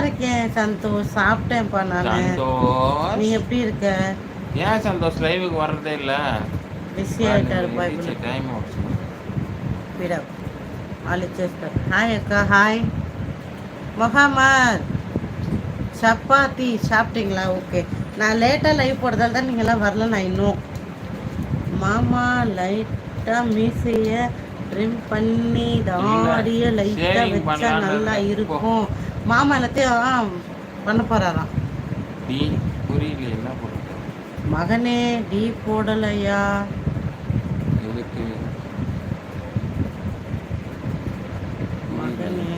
இருக்கேன் சந்தோஷ். சாப்பிட்டேன்ப்பா நான். சந்தோஷ். நீ எப்படி இருக்க? ஏன் சந்தோஷ் லைவுக்கு வர்றதே இல்ல? பிஸி ஆயிட்டாருப்பா இப்படி டைம் ஆச்சு. விட. அழிச்சேஸ்டர் ஹாய் அக்கா ஹாய் முகமது சப்பாத்தி சாப்பிட்டீங்களா? ஓகே நான் லேட்டாக லைவ் போடுறதால தான் நீங்கள்லாம் வரல நான் இன்னும். மாமா லைட்டாக மீசைய ட்ரிம் பண்ணி தாடிய லைட்டாக வச்சா நல்லா. இருக்கும். மாமா எல்லாத்தையும் பண்ண போகிறாராம் டி புரியல என்ன பண்ணுறது மகனே டீ போடலையா? எதுக்கு? மகனே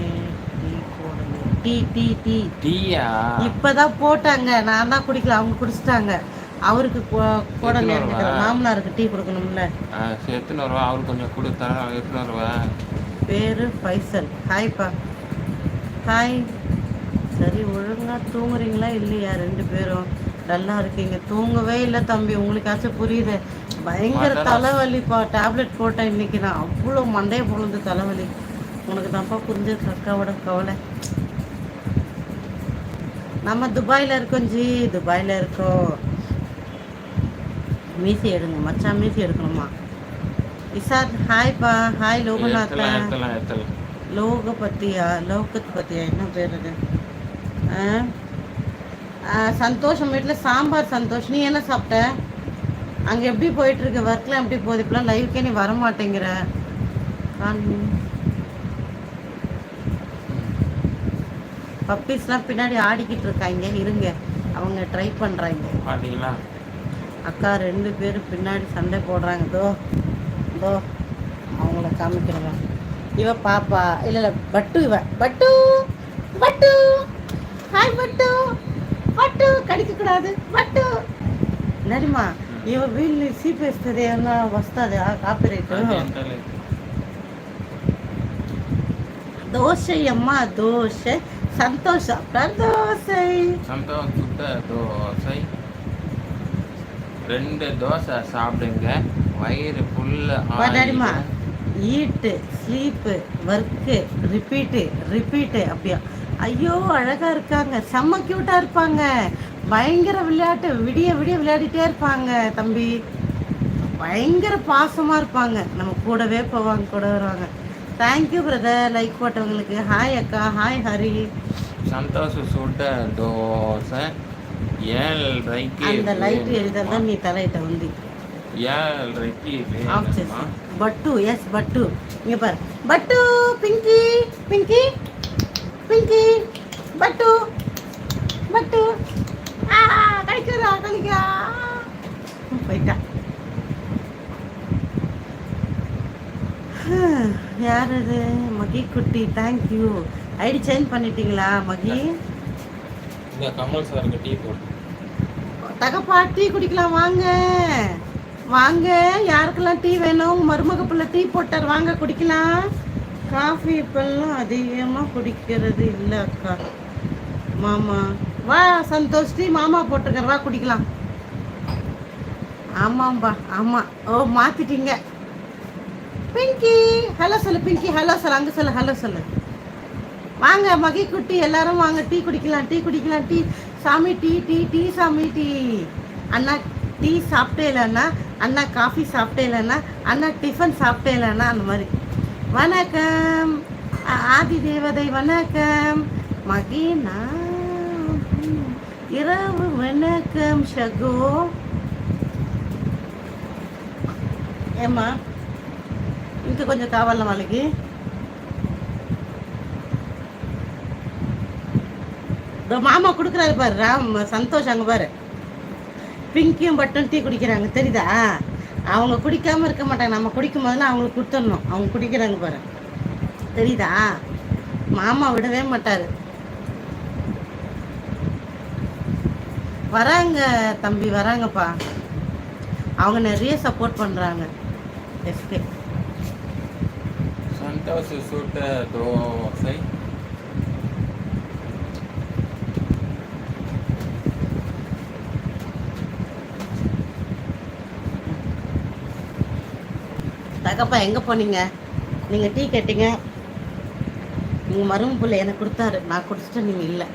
டீ போடலை. Tea tea tea. டீயா? இப்பதான் போட்டாங்க. நான் தான் குடிக்கல. அவங்க குடிச்சிட்டாங்க. அவருக்கு ரூபா? மாமனாருக்கு டீ கொடுக்கணும்ல. எத்தனை ரூபா அவருக்கு கொஞ்சம் கொடுத்தா எத்தனை ரூபா பேரு ஃபைசல். ஹாய்ப்பா. ஹாய் சரி ஒழுங்கா தூங்குறீங்களா இல்லையா ரெண்டு பேரும்? நல்லா இருக்கீங்க. தூங்கவே இல்லை தம்பி உங்களுக்காச்சும் புரியுது. பயங்கர தலைவலிப்பா. டேப்லெட் போட்டேன் இன்னைக்கு. நான் அவ்வளோ மண்டையை பொழுது தலைவலி. உனக்கு தான்ப்பா புரிஞ்சிருக்கு அக்காவோட கவலை. நம்ம துபாயில் இருக்கோம் ஜி துபாயில் இருக்கோம். மீசி எடுங்க மச்சான் மீசி எடுக்கணுமா? இசாத் ஹாய்ப்பா ஹாய் எத்தலாம் லோக பத்தியா லோகத் பத்தியா என்ன பேர் அது? சந்தோஷம் வீட்டில் சாம்பார் சந்தோஷ். நீ என்ன சாப்பிட்ட? அங்கே எப்படி போயிட்டு இருக்கு ஒர்க்லாம் எப்படி போகுது? இப்பெல்லாம் லைவ்க்கே நீ வர மாட்டேங்கிற. பப்பீஸ்லாம் பின்னாடி ஆடிக்கிட்டு இருக்காங்க. இருங்க. அவங்க ட்ரை பண்ணுறாங்க பாத்தீங்களா? அக்கா ரெண்டு பேரும் பின்னாடி சண்டை போடுறாங்க. தோ தோ அவங்கள காமிக்கிறவன். இவ பாப்பா இல்ல இல்ல பட்டு இவ பட்டு பட்டு ஹாய் பட்டு பட்டு கடிக்க கூடாது பட்டு நடிமா ఇవ వీళ్ళు సీపేస్తుంది ఏమన్నా వస్తుంది కాపీరైట్ அது என் தலை. దోశ అమ్మ దోశ సంతోష దోశ சந்தோஷ் சுட்ட தோசை ரெண்டு தோசை சாப்பிடுங்க வயிறு ஃபுல்லு நடிமா ஈட்டு ஸ்லீப்பு ஒர்க்கு ரிப்பீட்டு ரிப்பீட்டு அப்படியா? ஐயோ அழகா இருக்காங்க. செம்ம கியூட்டா இருப்பாங்க. பயங்கர விளையாட்டு. விடிய விடிய விளையாடிட்டே இருப்பாங்க தம்பி. பயங்கர பாசமா இருப்பாங்க. நம்ம கூடவே போவாங்க கூட வருவாங்க. தேங்க்யூ பிரதர் லைக் போட்டவங்களுக்கு. ஹாய் அக்கா. ஹாய் ஹரி. சந்தோஷ் சுட்ட தோசை. ஏழரைக்கு அந்த லைட் தான் நீ தலையிட்ட வந்து ஏழரைக்கு ஆஃப் பட்டு எஸ் பட்டு. இங்கே பாரு. பட்டு பிங்கி பிங்கி பிங்கி பட்டு பட்டு. கிடைக்கிறா கிடைக்கிறா போயிட்டா. யார் இது? மகி குட்டி தேங்க்யூ ஐடி சேஞ்ச் பண்ணிட்டீங்களா மகி? கமல் சாருக்கு டீ போட்டு தகப்பா டீ குடிக்கலாம் வாங்க. வாங்க யாருக்கெல்லாம் டீ வேணும்? மருமக பிள்ளை டீ போட்டார். வாங்க குடிக்கலாம். காஃபி இப்பெல்லாம் அதிகமாக குடிக்கிறது இல்லை அக்கா. மாமா. வா சந்தோஷ் டீ மாமா போட்டுக்கிற வா குடிக்கலாம். ஆமாம்பா ஆமாம் ஓ மாற்றிட்டீங்க பிங்கி. ஹலோ சொல்லு பிங்கி. ஹலோ சொல்லு அங்கே சொல்லு ஹலோ சொல்லு. வாங்க மகி குட்டி எல்லாரும் வாங்க. டீ குடிக்கலாம் டீ குடிக்கலாம் டீ. சாமி டீ டீ டீ சாமி டீ. அண்ணா டீ சாப்பிட்டே இல்லைன்னா அண்ணா காஃபி சாப்பிட்டே இல்லைன்னா அண்ணா டிஃபன் சாப்பிட்டே இல்லைன்னா அந்த மாதிரி வணக்கம் ஆ- ஆதி தேவதை வணக்கம் மகினா இரவு வணக்கம் ஷகோ ఏమ్మా ఇంకా కొంచెం కావాలా వాళ్ళకి இதோ மாமா கொடுக்குறாரு பாரு ராம் சந்தோஷ் அங்கே பாரு பிங்கியும் பட்டும் டீ குடிக்கிறாங்க தெரியுதா? அவங்க குடிக்காமல் இருக்க மாட்டாங்க. நம்ம குடிக்கும் போதெல்லாம் அவங்களுக்கு கொடுத்துடணும். அவங்க குடிக்கிறாங்க பாரு. தெரியுதா? மாமா விடவே மாட்டார். வராங்க தம்பி வராங்கப்பா. அவங்க நிறைய சப்போர்ட் பண்ணுறாங்க எஸ்கே சந்தோஷ சூட்ட தோசை தகப்பா எங்க போனீங்க? நீங்க டீ கேட்டீங்க. உங்க மரும பிள்ளை எனக்கு கொடுத்தாரு. நான் குடிச்சிட்டு நீங்க இல்லை.